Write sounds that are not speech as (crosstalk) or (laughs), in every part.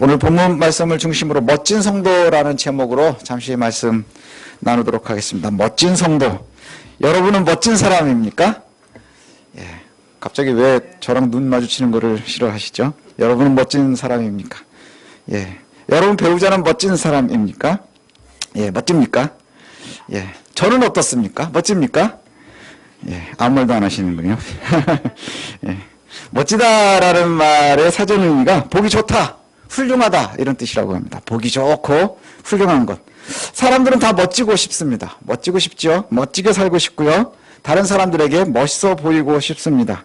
오늘 본문 말씀을 중심으로 멋진 성도라는 제목으로 잠시 말씀 나누도록 하겠습니다. 멋진 성도. 여러분은 멋진 사람입니까? 예. 갑자기 왜 저랑 눈 마주치는 거를 싫어하시죠? 여러분은 멋진 사람입니까? 예. 여러분 배우자는 멋진 사람입니까? 예, 멋집니까? 예. 저는 어떻습니까? 멋집니까? 예, 아무 말도 안 하시는군요. (laughs) 예. 멋지다라는 말의 사전 의미가 보기 좋다, 훌륭하다 이런 뜻이라고 합니다. 보기 좋고 훌륭한 것. 사람들은 다 멋지고 싶습니다. 멋지고 싶죠. 멋지게 살고 싶고요. 다른 사람들에게 멋있어 보이고 싶습니다.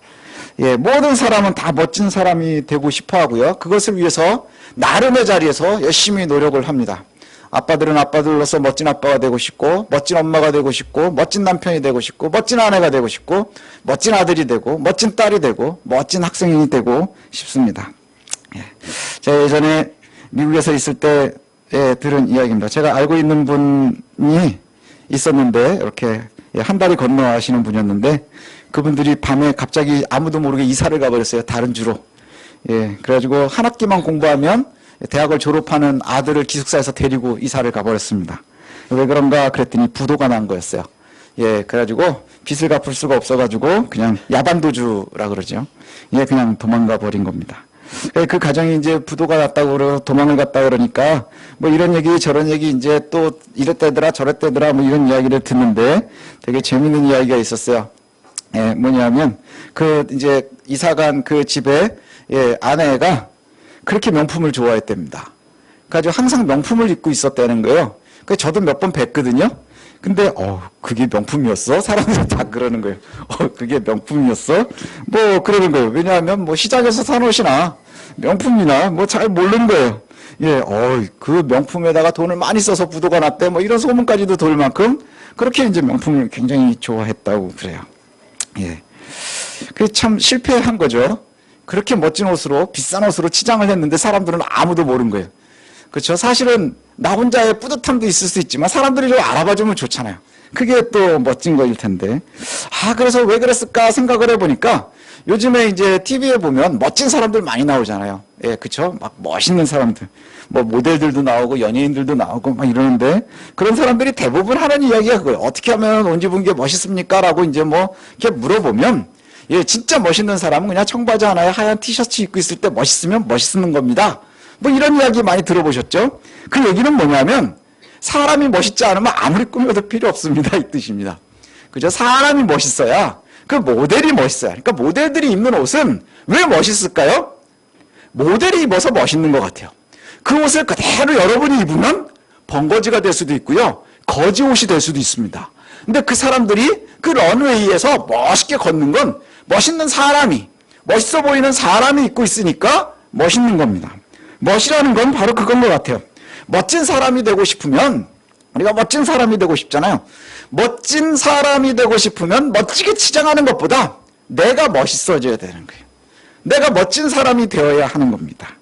예, 모든 사람은 다 멋진 사람이 되고 싶어 하고요. 그것을 위해서 나름의 자리에서 열심히 노력을 합니다. 아빠들은 아빠들로서 멋진 아빠가 되고 싶고, 멋진 엄마가 되고 싶고, 멋진 남편이 되고 싶고, 멋진 아내가 되고 싶고, 멋진 아들이 되고, 멋진 딸이 되고, 멋진 학생이 되고 싶습니다. 예. 제가 예전에 미국에서 있을 때 예, 들은 이야기입니다. 제가 알고 있는 분이 있었는데, 이렇게 예, 한 달이 건너가시는 분이었는데, 그분들이 밤에 갑자기 아무도 모르게 이사를 가버렸어요. 다른 주로. 예, 그래가지고 한 학기만 공부하면 대학을 졸업하는 아들을 기숙사에서 데리고 이사를 가버렸습니다. 왜 그런가 그랬더니 부도가 난 거였어요. 예, 그래가지고 빚을 갚을 수가 없어가지고 그냥 야반도주라 그러죠. 예, 그냥 도망가 버린 겁니다. 예, 그 가정이 이제 부도가 났다고 그러 도망을 갔다 그러니까 뭐 이런 얘기 저런 얘기 이제 또 이랬대더라 저랬대더라 뭐 이런 이야기를 듣는데 되게 재밌는 이야기가 있었어요. 예, 뭐냐면 그 이제 이사 간 그 집에 예, 아내가 그렇게 명품을 좋아했답니다. 그래가지고 항상 명품을 입고 있었다는 거예요. 그 저도 몇 번 뵀거든요. 근데 어 그게 명품이었어? 사람들이 다 그러는 거예요. 어 그게 명품이었어? 뭐 그러는 거예요. 왜냐하면 뭐 시장에서 산 옷이나 명품이나 뭐 잘 모르는 거예요. 예, 어그 명품에다가 돈을 많이 써서 부도가 났대. 뭐 이런 소문까지도 돌 만큼 그렇게 이제 명품을 굉장히 좋아했다고 그래요. 예. 그참 실패한 거죠. 그렇게 멋진 옷으로 비싼 옷으로 치장을 했는데 사람들은 아무도 모르는 거예요. 그렇죠? 사실은 나 혼자의 뿌듯함도 있을 수 있지만 사람들이 좀 알아봐 주면 좋잖아요. 그게 또 멋진 거일 텐데. 아, 그래서 왜 그랬을까 생각을 해보니까 요즘에 이제 TV에 보면 멋진 사람들 많이 나오잖아요. 예, 그쵸? 막 멋있는 사람들. 뭐 모델들도 나오고 연예인들도 나오고 막 이러는데 그런 사람들이 대부분 하는 이야기가 그거예요. 어떻게 하면 온지분게 멋있습니까? 라고 이제 뭐 이렇게 물어보면 예, 진짜 멋있는 사람은 그냥 청바지 하나에 하얀 티셔츠 입고 있을 때 멋있으면 멋있는 겁니다. 뭐 이런 이야기 많이 들어보셨죠? 그 얘기는 뭐냐면 사람이 멋있지 않으면 아무리 꾸며도 필요 없습니다. 이 뜻입니다. 그죠? 사람이 멋있어야 그 모델이 멋있어야. 그러니까 모델들이 입는 옷은 왜 멋있을까요? 모델이 입어서 멋있는 것 같아요. 그 옷을 그대로 여러분이 입으면 번거지가 될 수도 있고요. 거지 옷이 될 수도 있습니다. 근데 그 사람들이 그 런웨이에서 멋있게 걷는 건 멋있는 사람이, 멋있어 보이는 사람이 입고 있으니까 멋있는 겁니다. 멋이라는 건 바로 그건 것 같아요. 멋진 사람이 되고 싶으면, 우리가 멋진 사람이 되고 싶잖아요. 멋진 사람이 되고 싶으면 멋지게 치장하는 것보다 내가 멋있어져야 되는 거예요. 내가 멋진 사람이 되어야 하는 겁니다.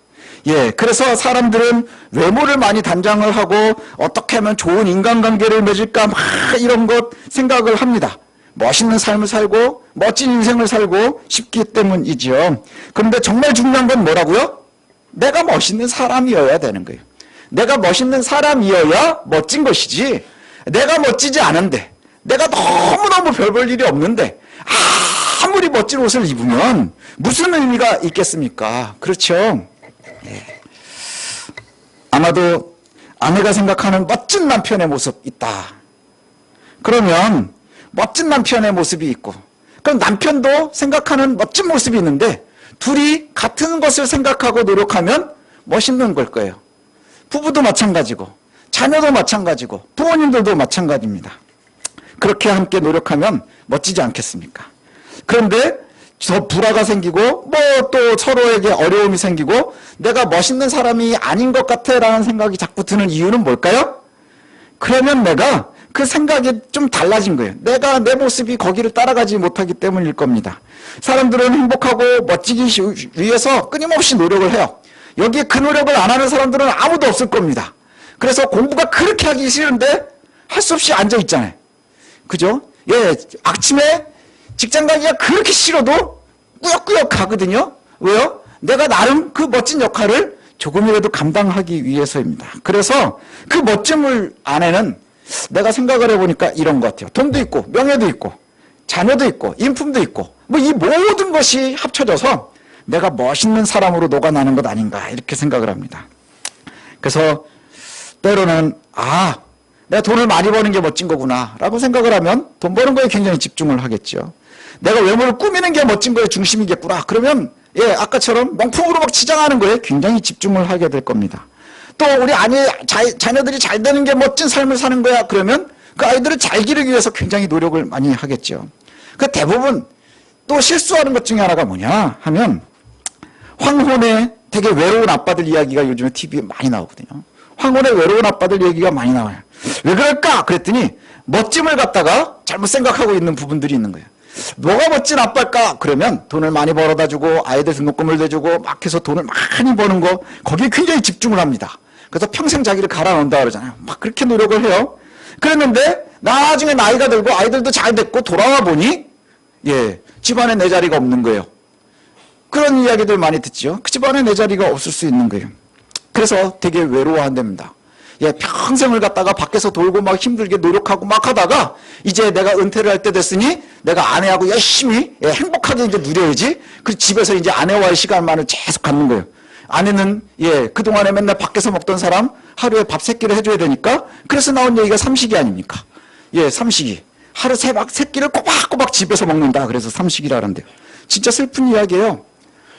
예, 그래서 사람들은 외모를 많이 단장을 하고 어떻게 하면 좋은 인간관계를 맺을까 막 이런 것 생각을 합니다. 멋있는 삶을 살고 멋진 인생을 살고 싶기 때문이지요. 그런데 정말 중요한 건 뭐라고요? 내가 멋있는 사람이어야 되는 거예요. 내가 멋있는 사람이어야 멋진 것이지. 내가 멋지지 않은데, 내가 너무너무 별 볼 일이 없는데, 아무리 멋진 옷을 입으면 무슨 의미가 있겠습니까? 그렇죠? 아마도 아내가 생각하는 멋진 남편의 모습 있다. 그러면 멋진 남편의 모습이 있고, 그럼 남편도 생각하는 멋진 모습이 있는데, 둘이 같은 것을 생각하고 노력하면 멋있는 걸 거예요. 부부도 마찬가지고, 자녀도 마찬가지고, 부모님들도 마찬가지입니다. 그렇게 함께 노력하면 멋지지 않겠습니까? 그런데 저 불화가 생기고 뭐 또 서로에게 어려움이 생기고 내가 멋있는 사람이 아닌 것 같아 라는 생각이 자꾸 드는 이유는 뭘까요? 그러면 내가 그 생각이 좀 달라진 거예요. 내가 내 모습이 거기를 따라가지 못하기 때문일 겁니다. 사람들은 행복하고 멋지기 위해서 끊임없이 노력을 해요. 여기에 그 노력을 안 하는 사람들은 아무도 없을 겁니다. 그래서 공부가 그렇게 하기 싫은데 할 수 없이 앉아 있잖아요. 그죠? 예, 아침에 직장 가기가 그렇게 싫어도 꾸역꾸역 가거든요. 왜요? 내가 나름 그 멋진 역할을 조금이라도 감당하기 위해서입니다. 그래서 그 멋짐을 안에는 내가 생각을 해보니까 이런 것 같아요. 돈도 있고, 명예도 있고, 자녀도 있고, 인품도 있고, 뭐 이 모든 것이 합쳐져서 내가 멋있는 사람으로 녹아나는 것 아닌가, 이렇게 생각을 합니다. 그래서 때로는, 아, 내가 돈을 많이 버는 게 멋진 거구나, 라고 생각을 하면 돈 버는 거에 굉장히 집중을 하겠죠. 내가 외모를 꾸미는 게 멋진 거에 중심이겠구나. 그러면, 예, 아까처럼 명품으로 막 치장하는 거에 굉장히 집중을 하게 될 겁니다. 또 우리 아니 자, 자녀들이 잘 되는 게 멋진 삶을 사는 거야. 그러면 그 아이들을 잘 기르기 위해서 굉장히 노력을 많이 하겠죠. 그 대부분 또 실수하는 것 중에 하나가 뭐냐 하면 황혼의 되게 외로운 아빠들 이야기가 요즘에 TV에 많이 나오거든요. 황혼의 외로운 아빠들 얘기가 많이 나와요. 왜 그럴까? 그랬더니 멋짐을 갖다가 잘못 생각하고 있는 부분들이 있는 거예요. 뭐가 멋진 아빠일까? 그러면 돈을 많이 벌어다 주고 아이들 등록금을 내주고 막 해서 돈을 많이 버는 거 거기에 굉장히 집중을 합니다. 그래서 평생 자기를 갈아 넣는다 그러잖아요. 막 그렇게 노력을 해요. 그랬는데 나중에 나이가 들고 아이들도 잘 됐고 돌아와 보니 예 집안에 내 자리가 없는 거예요. 그런 이야기들 많이 듣죠. 그 집안에 내 자리가 없을 수 있는 거예요. 그래서 되게 외로워한답니다. 예, 평생을 갖다가 밖에서 돌고 막 힘들게 노력하고 막 하다가 이제 내가 은퇴를 할 때 됐으니 내가 아내하고 열심히 예, 행복하게 이제 누려야지. 그 집에서 이제 아내와의 시간만을 계속 갖는 거예요. 아내는 예, 그동안에 맨날 밖에서 먹던 사람 하루에 밥 세 끼를 해줘야 되니까 그래서 나온 얘기가 삼식이 아닙니까? 예, 삼식이. 하루 세, 박, 세 끼를 꼬박꼬박 집에서 먹는다. 그래서 삼식이라는데요. 진짜 슬픈 이야기예요.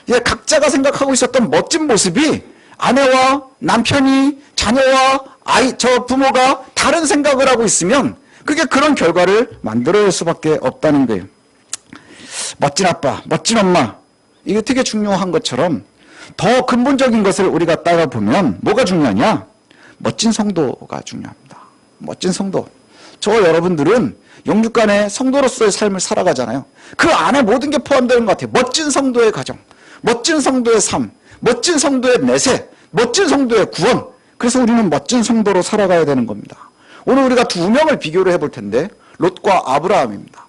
예, 각자가 생각하고 있었던 멋진 모습이 아내와 남편이 자녀와 아이 저 부모가 다른 생각을 하고 있으면 그게 그런 결과를 만들어낼 수밖에 없다는 거예요. 멋진 아빠, 멋진 엄마 이게 되게 중요한 것처럼 더 근본적인 것을 우리가 따라 보면 뭐가 중요하냐? 멋진 성도가 중요합니다. 멋진 성도. 저 여러분들은 영육간의 성도로서의 삶을 살아가잖아요. 그 안에 모든 게 포함되는 것 같아요. 멋진 성도의 가정, 멋진 성도의 삶, 멋진 성도의 내세, 멋진 성도의 구원. 그래서 우리는 멋진 성도로 살아가야 되는 겁니다. 오늘 우리가 두 명을 비교를 해볼 텐데 롯과 아브라함입니다.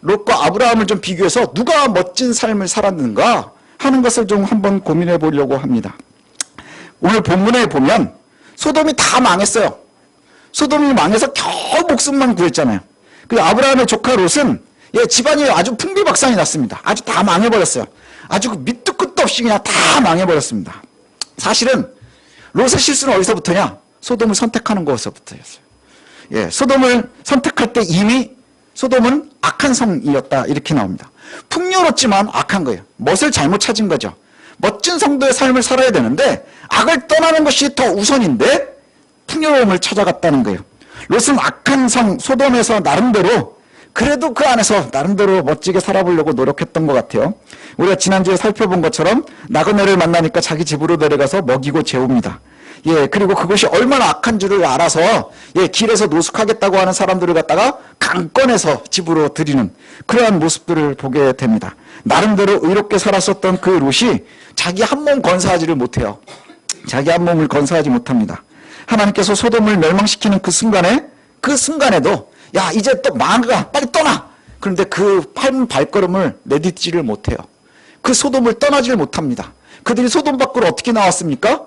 롯과 아브라함을 좀 비교해서 누가 멋진 삶을 살았는가 하는 것을 좀 한번 고민해 보려고 합니다. 오늘 본문에 보면 소돔이 다 망했어요. 소돔이 망해서 겨우 목숨만 구했잖아요. 그 아브라함의 조카 롯은 예, 집안이 아주 풍비박산이 났습니다. 아주 다 망해버렸어요. 아주 그 밑도 끝도 없이 그냥 다 망해버렸습니다. 사실은 롯의 실수는 어디서부터냐? 소돔을 선택하는 것에서부터였어요. 예, 소돔을 선택할 때 이미 소돔은 악한 성이었다 이렇게 나옵니다. 풍요롭지만 악한 거예요. 멋을 잘못 찾은 거죠. 멋진 성도의 삶을 살아야 되는데 악을 떠나는 것이 더 우선인데 풍요로움을 찾아갔다는 거예요. 롯은 악한 성 소돔에서 나름대로 그래도 그 안에서 나름대로 멋지게 살아보려고 노력했던 것 같아요. 우리가 지난주에 살펴본 것처럼 나그네를 만나니까 자기 집으로 데려가서 먹이고 재웁니다. 예, 그리고 그것이 얼마나 악한 줄을 알아서 예, 길에서 노숙하겠다고 하는 사람들을 갖다가 강권해서 집으로 들이는 그러한 모습들을 보게 됩니다. 나름대로 의롭게 살았었던 그 롯이 자기 한 몸 건사하지를 못해요. 자기 한 몸을 건사하지 못합니다. 하나님께서 소돔을 멸망시키는 그 순간에 그 순간에도 야 이제 또 망가 빨리 떠나 그런데 그한 발걸음을 내딛지를 못해요. 그 소돔을 떠나지를 못합니다. 그들이 소돔 밖으로 어떻게 나왔습니까?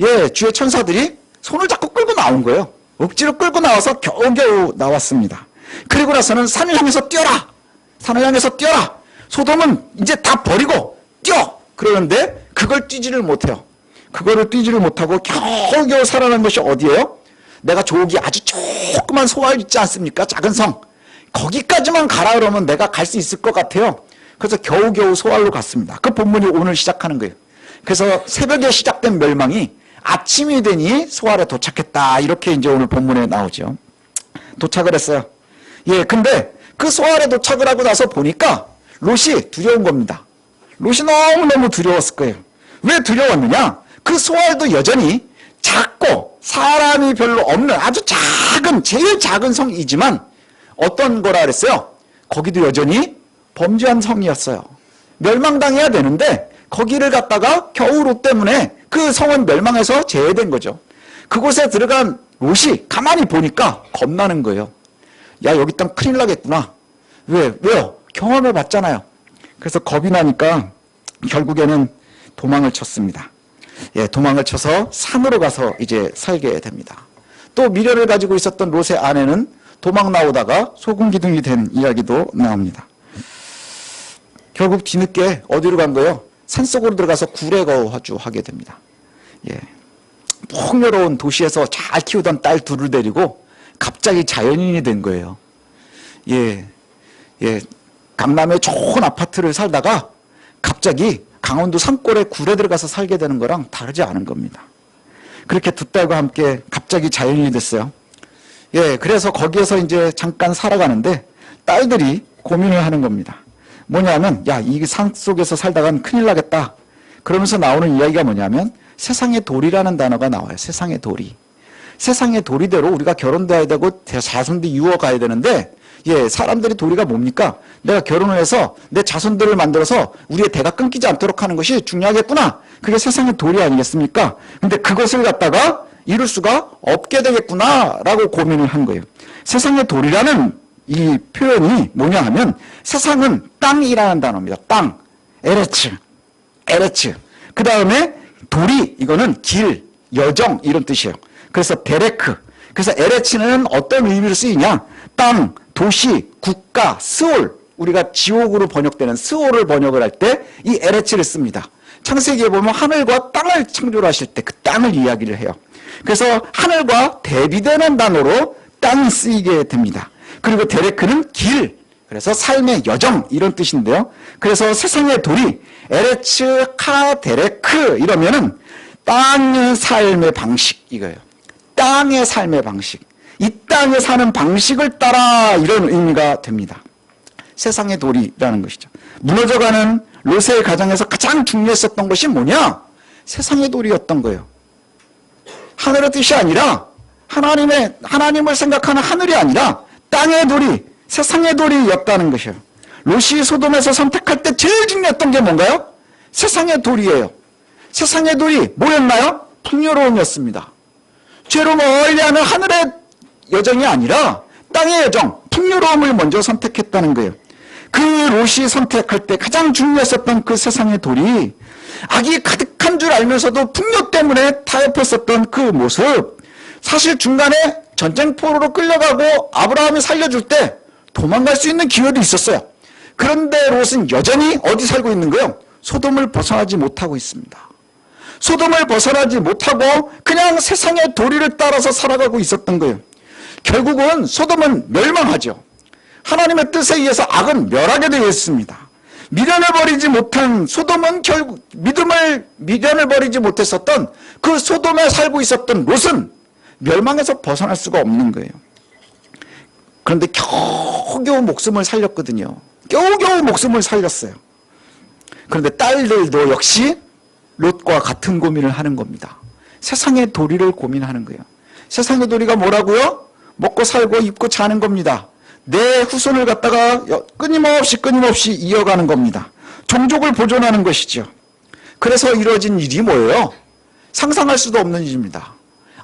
예, 주의 천사들이 손을 잡고 끌고 나온 거예요. 억지로 끌고 나와서 겨우겨우 나왔습니다. 그리고 나서는 산을 향해서 뛰어라! 산을 향해서 뛰어라! 소돔은 이제 다 버리고 뛰어! 그러는데 그걸 뛰지를 못해요. 그거를 뛰지를 못하고 겨우겨우 살아난 것이 어디예요? 내가 조기 아주 조그만 소알 있지 않습니까? 작은 성. 거기까지만 가라 그러면 내가 갈 수 있을 것 같아요. 그래서 겨우겨우 소알로 갔습니다. 그 본문이 오늘 시작하는 거예요. 그래서 새벽에 시작된 멸망이 아침이 되니 소알에 도착했다. 이렇게 이제 오늘 본문에 나오죠. 도착을 했어요. 예, 근데 그 소알에 도착을 하고 나서 보니까 롯이 두려운 겁니다. 롯이 너무너무 두려웠을 거예요. 왜 두려웠느냐? 그 소알도 여전히 작고 사람이 별로 없는 아주 작은 제일 작은 성이지만 어떤 거라 그랬어요? 거기도 여전히 범죄한 성이었어요. 멸망당해야 되는데 거기를 갔다가 겨우 롯 때문에 그 성은 멸망해서 제외된 거죠. 그곳에 들어간 롯이 가만히 보니까 겁나는 거예요. 야 여기 땅 큰일 나겠구나. 왜? 왜요? 경험해 봤잖아요. 그래서 겁이 나니까 결국에는 도망을 쳤습니다. 예, 도망을 쳐서 산으로 가서 이제 살게 됩니다. 또 미련을 가지고 있었던 롯의 아내는 도망 나오다가 소금 기둥이 된 이야기도 나옵니다. 결국 뒤늦게 어디로 간 거예요? 산속으로 들어가서 구례 거주 하게 됩니다. 예. 풍요로운 도시에서 잘 키우던 딸 둘을 데리고 갑자기 자연인이 된 거예요. 예. 예. 강남의 좋은 아파트를 살다가 갑자기 강원도 산골에 굴에 들어가서 살게 되는 거랑 다르지 않은 겁니다. 그렇게 두 딸과 함께 갑자기 자연인이 됐어요. 예, 그래서 거기에서 이제 잠깐 살아가는데 딸들이 고민을 하는 겁니다. 뭐냐면, 야, 이 산 속에서 살다간 큰일 나겠다. 그러면서 나오는 이야기가 뭐냐면, 세상의 도리라는 단어가 나와요. 세상의 도리. 세상의 도리대로 우리가 결혼돼야 되고 자손도 이루어가야 되는데, 예, 사람들이 도리가 뭡니까? 내가 결혼을 해서 내 자손들을 만들어서 우리의 대가 끊기지 않도록 하는 것이 중요하겠구나. 그게 세상의 도리 아니겠습니까? 근데 그것을 갖다가 이룰 수가 없게 되겠구나라고 고민을 한 거예요. 세상의 도리라는 이 표현이 뭐냐 하면 세상은 땅이라는 단어입니다. 땅. 에레츠. 에레츠. 그 다음에 도리, 이거는 길, 여정, 이런 뜻이에요. 그래서 데레크. 그래서 에레츠는 어떤 의미로 쓰이냐? 땅, 도시, 국가, 스올. 우리가 지옥으로 번역되는 스올을 번역을 할 때이 에레츠를 씁니다. 창세기에 보면 하늘과 땅을 창조를 하실 때 그 땅을 이야기를 해요. 그래서 하늘과 대비되는 단어로 땅이 쓰이게 됩니다. 그리고 데레크는 길, 그래서 삶의 여정 이런 뜻인데요. 그래서 세상의 도리, 에레츠 카 데레크 이러면은 땅의 삶의 방식 이거예요. 땅의 삶의 방식. 이 땅에 사는 방식을 따라 이런 의미가 됩니다. 세상의 도리라는 것이죠. 무너져가는 롯의 가정에서 가장 중요했었던 것이 뭐냐? 세상의 도리였던 거예요. 하늘의 뜻이 아니라 하나님의 하나님을 생각하는 하늘이 아니라 땅의 도리, 세상의 도리였다는 것이에요. 롯이 소돔에서 선택할 때 제일 중요했던 게 뭔가요? 세상의 도리예요. 세상의 돌이 뭐였나요? 풍요로움이었습니다. 죄로 멀리하는 하늘의 여정이 아니라 땅의 여정, 풍요로움을 먼저 선택했다는 거예요. 그 롯이 선택할 때 가장 중요했었던 그 세상의 돌이 악이 가득한 줄 알면서도 풍요 때문에 타협했었던 그 모습 사실 중간에 전쟁포로로 끌려가고 아브라함이 살려줄 때 도망갈 수 있는 기회도 있었어요. 그런데 롯은 여전히 어디 살고 있는 거예요? 소돔을 벗어나지 못하고 있습니다. 소돔을 벗어나지 못하고 그냥 세상의 도리를 따라서 살아가고 있었던 거예요. 결국은 소돔은 멸망하죠. 하나님의 뜻에 의해서 악은 멸하게 되어 있습니다. 미련을 버리지 못한 소돔은 결국 믿음을 미련을 버리지 못했었던 그 소돔에 살고 있었던 롯은 멸망에서 벗어날 수가 없는 거예요. 그런데 겨우겨우 목숨을 살렸거든요. 겨우겨우 목숨을 살렸어요. 그런데 딸들도 역시 롯과 같은 고민을 하는 겁니다. 세상의 도리를 고민하는 거예요. 세상의 도리가 뭐라고요? 먹고 살고 입고 자는 겁니다. 내 후손을 갖다가 끊임없이 끊임없이 이어가는 겁니다. 종족을 보존하는 것이죠. 그래서 이루어진 일이 뭐예요? 상상할 수도 없는 일입니다.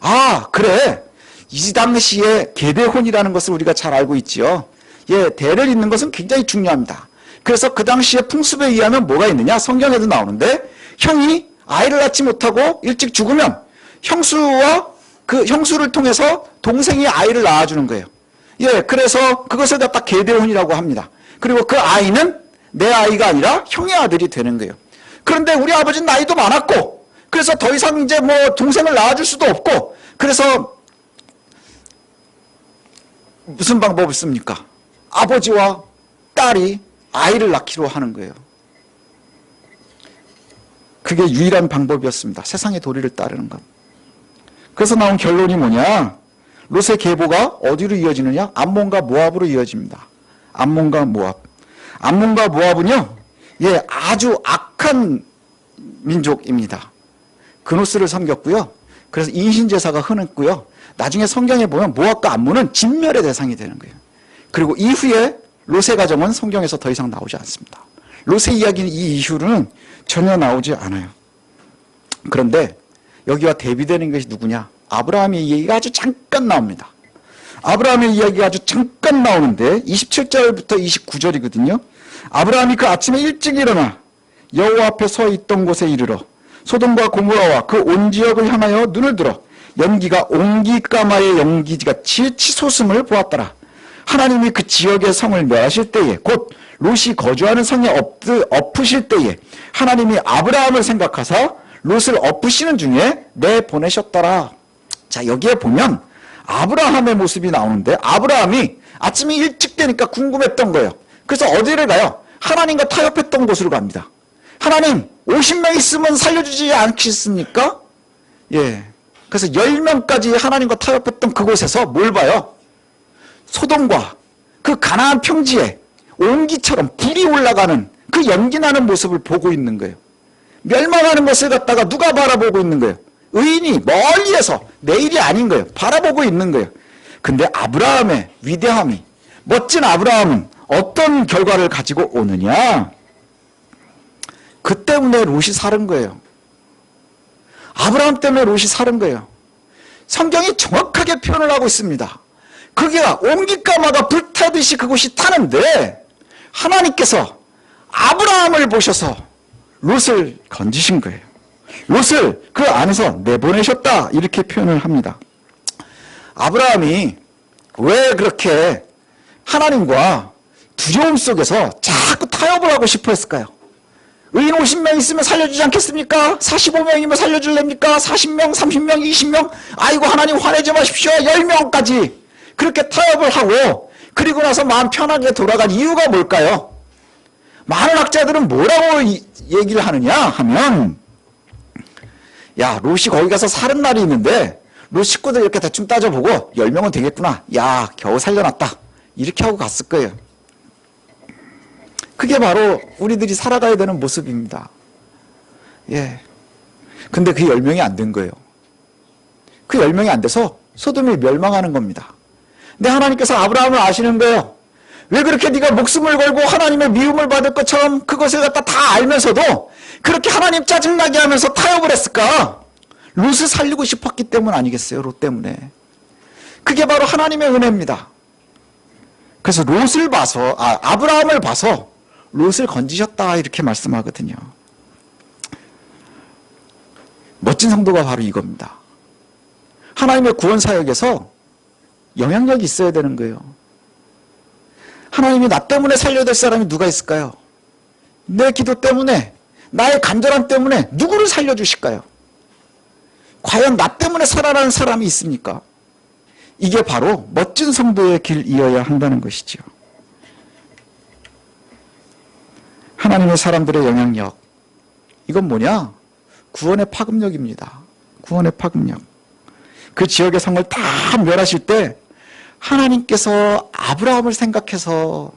아, 그래. 이 당시에 계대혼이라는 것을 우리가 잘 알고 있지요. 예, 대를 잇는 것은 굉장히 중요합니다. 그래서 그 당시에 풍습에 의하면 뭐가 있느냐? 성경에도 나오는데 형이 아이를 낳지 못하고 일찍 죽으면 형수와 그 형수를 통해서 동생이 아이를 낳아주는 거예요. 예, 그래서 그것을 갖다 계대혼이라고 합니다. 그리고 그 아이는 내 아이가 아니라 형의 아들이 되는 거예요. 그런데 우리 아버지는 나이도 많았고, 그래서 더 이상 이제 뭐 동생을 낳아줄 수도 없고, 그래서 무슨 방법을 씁니까? 아버지와 딸이 아이를 낳기로 하는 거예요. 그게 유일한 방법이었습니다. 세상의 도리를 따르는 것. 그래서 나온 결론이 뭐냐? 롯의 계보가 어디로 이어지느냐? 암몬과 모압으로 이어집니다. 암몬과 모압. 암몬과 모압은요, 예, 아주 악한 민족입니다. 그노스를 섬겼고요. 그래서 인신제사가 흔했고요. 나중에 성경에 보면 모압과 암몬은 진멸의 대상이 되는 거예요. 그리고 이후에 롯의 가정은 성경에서 더 이상 나오지 않습니다. 롯의 이야기는 이 이후로는 전혀 나오지 않아요. 그런데 여기와 대비되는 것이 누구냐? 아브라함의 이야기가 아주 잠깐 나옵니다. 아브라함의 이야기가 아주 잠깐 나오는데 27절부터 29절이거든요. 아브라함이 그 아침에 일찍 일어나 여호와 앞에 서 있던 곳에 이르러 소돔과 고모라와 그 온 지역을 향하여 눈을 들어 연기가 옹기까마의 연기같이 치솟음을 보았더라. 하나님이 그 지역의 성을 멸하실 때에 곧 롯이 거주하는 성에 엎드, 엎으실 때에 하나님이 아브라함을 생각하사 롯을 엎으시는 중에 내보내셨더라. 자 여기에 보면 아브라함의 모습이 나오는데 아브라함이 아침이 일찍 되니까 궁금했던 거예요. 그래서 어디를 가요? 하나님과 타협했던 곳으로 갑니다. 하나님 50명 있으면 살려주지 않겠습니까? 예. 그래서 10명까지 하나님과 타협했던 그곳에서 뭘 봐요? 소돔과 그 가나안 평지에 온기처럼 불이 올라가는 그 연기 나는 모습을 보고 있는 거예요. 멸망하는 것을 갖다가 누가 바라보고 있는 거예요? 의인이 멀리에서 내일이 아닌 거예요. 바라보고 있는 거예요. 근데 아브라함의 위대함이 멋진 아브라함은 어떤 결과를 가지고 오느냐? 그 때문에 롯이 사는 거예요. 아브라함 때문에 롯이 사는 거예요. 성경이 정확하게 표현을 하고 있습니다. 그게가 옹기까마가 불타듯이 그곳이 타는데 하나님께서 아브라함을 보셔서 롯을 건지신 거예요. 롯을 그 안에서 내보내셨다 이렇게 표현을 합니다. 아브라함이 왜 그렇게 하나님과 두려움 속에서 자꾸 타협을 하고 싶어 했을까요? 의인 50명 있으면 살려주지 않겠습니까? 45명이면 살려줄랍니까? 40명, 30명, 20명? 아이고 하나님 화내지 마십시오. 10명까지 그렇게 타협을 하고 그리고 나서 마음 편하게 돌아간 이유가 뭘까요? 많은 학자들은 뭐라고 이- 얘기를 하느냐 하면 야 롯이 거기 가서 사는 날이 있는데 롯 식구들 이렇게 대충 따져보고 10명은 되겠구나. 야 겨우 살려놨다. 이렇게 하고 갔을 거예요. 그게 바로 우리들이 살아가야 되는 모습입니다. 예. 근데 그 10명이 안 된 거예요. 그 10명이 안 돼서 소돔이 멸망하는 겁니다. 근데 하나님께서 아브라함을 아시는 거예요. 왜 그렇게 네가 목숨을 걸고 하나님의 미움을 받을 것처럼 그것을 갖다 다 알면서도 그렇게 하나님 짜증나게 하면서 타협을 했을까? 롯을 살리고 싶었기 때문 아니겠어요? 롯 때문에. 그게 바로 하나님의 은혜입니다. 그래서 롯을 봐서 아 아브라함을 봐서 롯을 건지셨다 이렇게 말씀하거든요. 멋진 성도가 바로 이겁니다. 하나님의 구원 사역에서 영향력이 있어야 되는 거예요. 하나님이 나 때문에 살려야 될 사람이 누가 있을까요? 내 기도 때문에 나의 간절함 때문에 누구를 살려주실까요? 과연 나 때문에 살아나는 사람이 있습니까? 이게 바로 멋진 성도의 길이어야 한다는 것이죠. 하나님의 사람들의 영향력. 이건 뭐냐? 구원의 파급력입니다. 구원의 파급력. 그 지역의 성을 다 멸하실 때 하나님께서 아브라함을 생각해서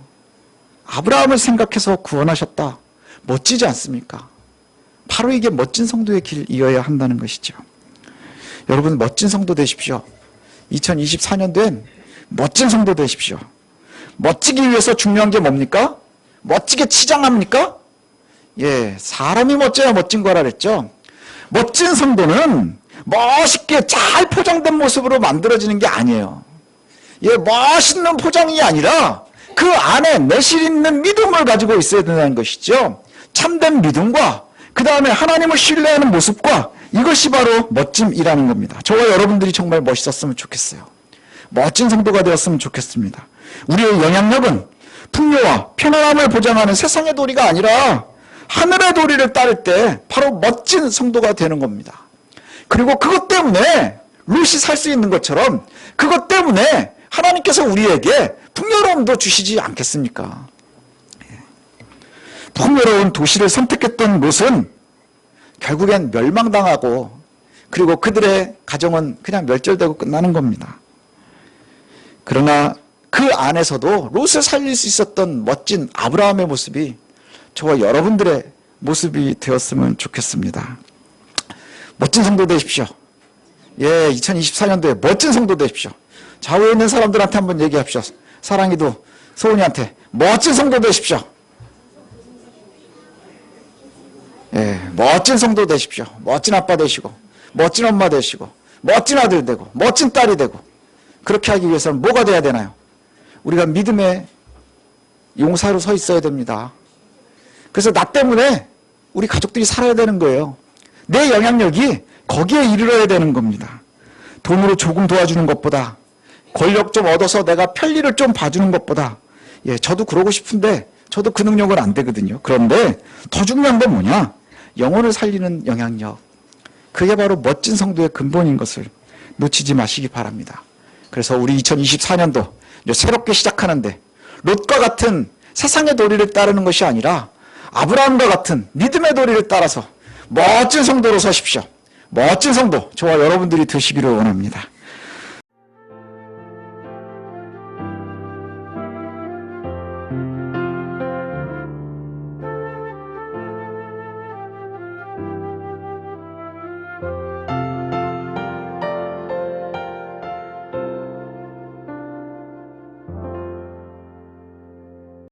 아브라함을 생각해서 구원하셨다. 멋지지 않습니까? 바로 이게 멋진 성도의 길이어야 한다는 것이죠. 여러분 멋진 성도 되십시오. 2024년도엔 멋진 성도 되십시오. 멋지기 위해서 중요한 게 뭡니까? 멋지게 치장합니까? 예, 사람이 멋져야 멋진 거라 그랬죠. 멋진 성도는 멋있게 잘 포장된 모습으로 만들어지는 게 아니에요. 예, 멋있는 포장이 아니라 그 안에 내실 있는 믿음을 가지고 있어야 된다는 것이죠. 참된 믿음과 그 다음에 하나님을 신뢰하는 모습과 이것이 바로 멋짐이라는 겁니다. 저와 여러분들이 정말 멋있었으면 좋겠어요. 멋진 성도가 되었으면 좋겠습니다. 우리의 영향력은 풍요와 편안함을 보장하는 세상의 도리가 아니라 하늘의 도리를 따를 때 바로 멋진 성도가 되는 겁니다. 그리고 그것 때문에 롯이 살 수 있는 것처럼 그것 때문에 하나님께서 우리에게 풍요로움도 주시지 않겠습니까? 예. 풍요로운 도시를 선택했던 롯은 결국엔 멸망당하고 그리고 그들의 가정은 그냥 멸절되고 끝나는 겁니다. 그러나 그 안에서도 롯을 살릴 수 있었던 멋진 아브라함의 모습이 저와 여러분들의 모습이 되었으면 좋겠습니다. 멋진 성도 되십시오. 예, 2024년도에 멋진 성도 되십시오. 좌우에 있는 사람들한테 한번 얘기합시오. 사랑이도 소은이한테 멋진 성도 되십시오. 예, 멋진 성도 되십시오. 멋진 아빠 되시고, 멋진 엄마 되시고, 멋진 아들 되고, 멋진 딸이 되고, 그렇게 하기 위해서는 뭐가 돼야 되나요? 우리가 믿음의 용사로 서 있어야 됩니다. 그래서 나 때문에 우리 가족들이 살아야 되는 거예요. 내 영향력이 거기에 이르러야 되는 겁니다. 돈으로 조금 도와주는 것보다 권력 좀 얻어서 내가 편리를 좀 봐주는 것보다 예, 저도 그러고 싶은데 저도 그 능력은 안 되거든요. 그런데 더 중요한 건 뭐냐? 영혼을 살리는 영향력. 그게 바로 멋진 성도의 근본인 것을 놓치지 마시기 바랍니다. 그래서 우리 2024년도 새롭게 시작하는데 롯과 같은 세상의 도리를 따르는 것이 아니라 아브라함과 같은 믿음의 도리를 따라서 멋진 성도로 서십시오. 멋진 성도 저와 여러분들이 되시기를 원합니다.